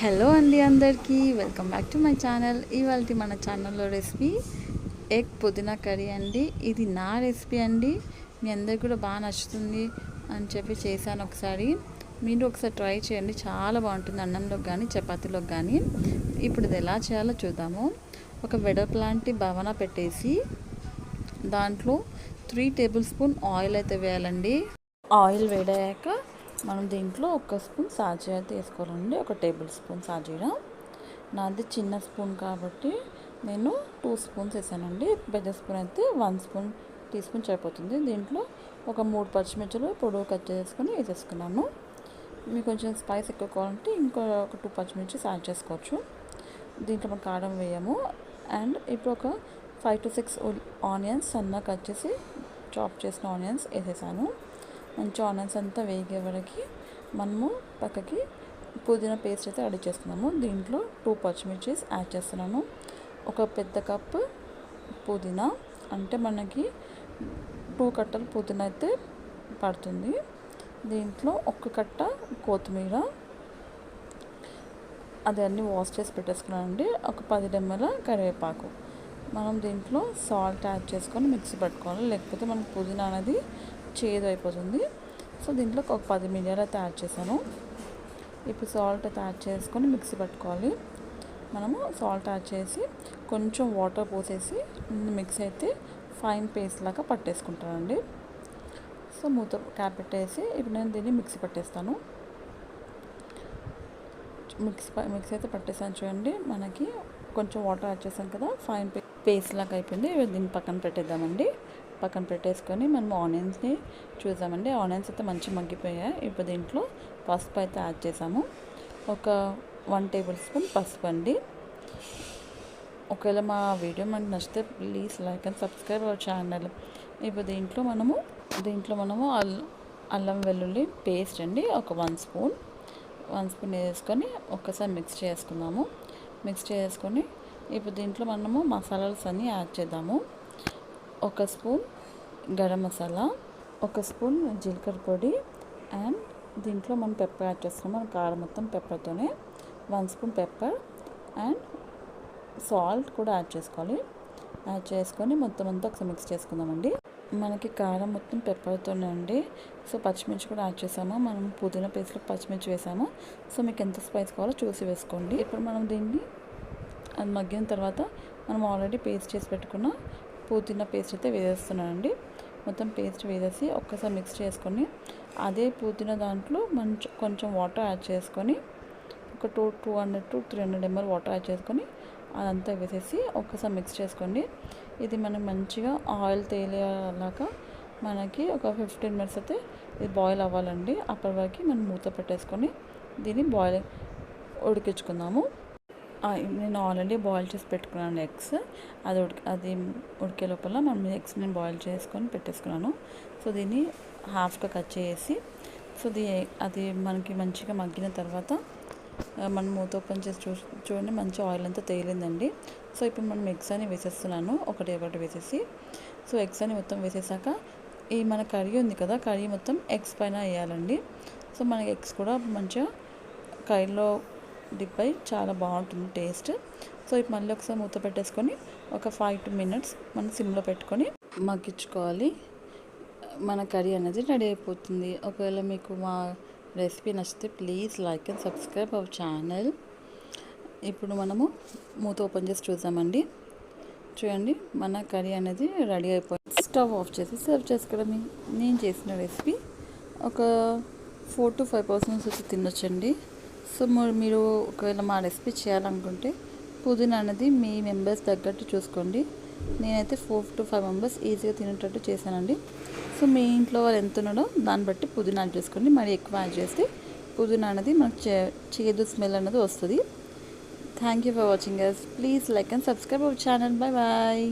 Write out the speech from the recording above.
Hello అండి అందరికీ. Welcome back to my channel. ఇవాళ మన ఛానల్లో రెసిపీ ఎగ్ పుదీనా కర్రీ అండి. ఇది నా రెసిపీ అండి. మీ అందరికి కూడా బాగా నచ్చుతుంది అని చెప్పి చేశాను ఒకసారి. మీరు ఒకసారి ట్రై చేయండి. చాలా బాగుంటుంది అన్నంలోకి కానీ చపాతీలోకి కానీ. ఇప్పుడు ఇది ఎలా చేయాలో చూద్దాము. ఒక వెడల్పు లాంటి భవన పెట్టేసి దాంట్లో త్రీ టేబుల్ స్పూన్ ఆయిల్ అయితే వేయాలండి. ఆయిల్ వేడాక మనం దీంట్లో ఒక స్పూన్ సాజీర అయితే వేసుకోవాలండి ఒక టేబుల్ స్పూన్ సాజీరా. నాది చిన్న స్పూన్ కాబట్టి నేను టూ స్పూన్స్ వేసానండి. పెద్ద స్పూన్ అయితే వన్ స్పూన్ టీ స్పూన్ సరిపోతుంది. దీంట్లో ఒక మూడు పచ్చిమిర్చిలు పొడవు కట్ చేసుకొని వేసేసుకున్నాను. మీకు కొంచెం స్పైస్ ఎక్కువ కావాలంటే ఇంకో ఒక టూ పచ్చిమిర్చి యాడ్ చేసుకోవచ్చు. దీంట్లో మనం కారం వేయము. అండ్ ఇప్పుడు ఒక ఫైవ్ టు సిక్స్ ఆనియన్స్ సన్నగా కట్ చేసి చాప్ చేసిన ఆనియన్స్ వేసేసాను. మంచి ఆనియన్స్ అంతా వేగే వరకు మనము పక్కకి పుదీనా పేస్ట్ అయితే రెడీ చేస్తున్నాము. దీంట్లో టూ పచ్చిమిర్చిస్ యాడ్ చేస్తున్నాను. ఒక పెద్ద కప్పు పుదీనా అంటే మనకి టూ కట్టలు పుదీనా అయితే పడుతుంది. దీంట్లో ఒక కట్ట కొత్తిమీర అది అన్నీ వాష్ చేసి పెట్టేసుకున్నానండి. ఒక పది డెమ్మల కరివేపాకు. మనం దీంట్లో సాల్ట్ యాడ్ చేసుకొని మిక్సీ పట్టుకోవాలి. లేకపోతే మనకు పుదీనా అనేది చేదు అయిపోతుంది సో దీంట్లో ఒక పది మిరియాలు అయితే యాడ్ చేశాను. ఇప్పుడు సాల్ట్ అయితే యాడ్ చేసుకొని మిక్సీ పట్టుకోవాలి. మనము సాల్ట్ యాడ్ చేసి కొంచెం వాటర్ పోసేసి మిక్స్ అయితే ఫైన్ పేస్ట్ లాగా పట్టేసుకుంటానండి. సో మూత క్యాప్ పెట్టేసి ఇప్పుడు నేను దీన్ని మిక్సీ పట్టేస్తాను. మిక్స్ మిక్స్ అయితే పట్టేసాను చూడండి. మనకి కొంచెం వాటర్ యాడ్ చేసాం కదా ఫైన్ పేస్ట్ లాగా అయిపోయింది. దీన్ని పక్కన పెట్టేద్దామండి. పక్కన పెట్టేసుకొని మనం ఆనియన్స్ని చూసామండి ఆనియన్స్ అయితే మంచి మగ్గిపోయాయి. ఇప్పుడు దీంట్లో పసుపు అయితే యాడ్ చేసాము. ఒక వన్ టేబుల్ స్పూన్ పసుపు అండి. ఒకవేళ మా వీడియో మనకు నచ్చితే please like and subscribe our channel. ఇప్పుడు దీంట్లో మనము దీంట్లో మనము అల్ అల్లం వెల్లుల్లి పేస్ట్ అండి. ఒక వన్ స్పూన్. వన్ స్పూన్ వేసుకొని ఒక్కసారి మిక్స్ చేసుకుందాము. మిక్స్ చేసుకొని ఇప్పుడు దీంట్లో మనము మసాలాస్ అన్నీ యాడ్ చేద్దాము. ఒక స్పూన్ గరం మసాలా ఒక స్పూన్ జీలకర్ర పొడి అండ్ దీంట్లో మనం పెప్పర్ యాడ్ చేస్తున్నాం. మన కారం మొత్తం పెప్పర్తోనే one spoon pepper and salt కూడా యాడ్ చేసుకోవాలి. యాడ్ చేసుకొని మొత్తం అంతా ఒకసారి మిక్స్ చేసుకుందామండి. మనకి కారం మొత్తం పెప్పర్తోనే అండి. సో పచ్చిమిర్చి కూడా యాడ్ చేసాము. మనం పుదీనా పేస్ట్లో పచ్చిమిర్చి వేసాము. సో మీకు ఎంత స్పైస్ కావాలో చూసి వేసుకోండి. ఇప్పుడు మనం దీన్ని అది మగ్గిన తర్వాత మనం ఆల్రెడీ పేస్ట్ చేసి పెట్టుకున్న పుదీనా పేస్ట్ అయితే వేసేస్తున్నానండి. మొత్తం పేస్ట్ వేసేసి ఒక్కసారి మిక్స్ చేసుకొని అదే పూతిన దాంట్లో మంచి కొంచెం వాటర్ యాడ్ చేసుకొని ఒక two two hundred to three hundred ML water add చేసుకొని అదంతా వేసేసి ఒక్కసారి మిక్స్ చేసుకోండి. ఇది మనం మంచిగా ఆయిల్ తేలేలాగా మనకి ఒక ఫిఫ్టీన్ మినిట్స్ అయితే ఇది బాయిల్ అవ్వాలండి. అప్పటి వరకు మనం మూత పెట్టేసుకొని దీన్ని బాయిల్ ఉడికించుకుందాము. నేను ఆల్రెడీ బాయిల్ చేసి పెట్టుకున్నాను ఎగ్స్. అది ఉడికి అది ఉడికే లోపల మనం ఎగ్స్ నేను బాయిల్ చేసుకొని పెట్టేసుకున్నాను. సో దీన్ని హాఫ్గా కట్ చేసి సో దీ అది మనకి మంచిగా మగ్గిన తర్వాత మనం మూత ఓపెన్ చేసి చూ చూడండి మంచి ఆయిల్ అంతా తేలిందండి. సో ఇప్పుడు మనం ఎగ్స్ అని వేసేస్తున్నాను. ఒకటి ఒకటి వేసేసి. సో ఎగ్స్ అని మొత్తం వేసేసాక ఈ మన కర్రీ ఉంది కదా కర్రీ మొత్తం ఎగ్స్ పైన వేయాలండి. సో మనకి ఎగ్స్ కూడా మంచిగా కర్రీలో డిప్ అయి చాలా బాగుంటుంది టేస్ట్. సో ఇప్పుడు మళ్ళీ ఒకసారి మూత పెట్టేసుకొని ఒక ఫైవ్ టు మినిట్స్ మనం సిమ్లో పెట్టుకొని మగ్గించుకోవాలి. మన కర్రీ అనేది రెడీ అయిపోతుంది. ఒకవేళ మీకు మా రెసిపీ నచ్చితే please like and subscribe our channel. ఇప్పుడు మనము మూత ఓపెన్ చేసి చూద్దామండి. చూడండి మన కర్రీ అనేది రెడీ అయిపోయింది. స్టవ్ ఆఫ్ చేసి సర్వ్ చేసుకోవడం నేను చేసిన రెసిపీ ఒక ఫోర్ టు ఫైవ్ పర్సన్స్ వచ్చి తినొచ్చండి. సో మీరు ఒకవేళ మా రెసిపీ చేయాలనుకుంటే పుదీనా అనేది మీ మెంబర్స్ తగ్గట్టు చూసుకోండి. నేనైతే ఫోర్ టు ఫైవ్ మెంబర్స్ ఈజీగా తినేటట్టు చేశానండి. సో మీ ఇంట్లో వాళ్ళు ఎంత ఉన్నాడో దాన్ని బట్టి పుదీనా యాడ్ చేసుకోండి. మరి ఎక్కువ యాడ్ చేస్తే పుదీనా అనేది మనకు చేదు స్మెల్ అనేది వస్తుంది. Thank you for watching us. Please like and subscribe our channel. Bye bye.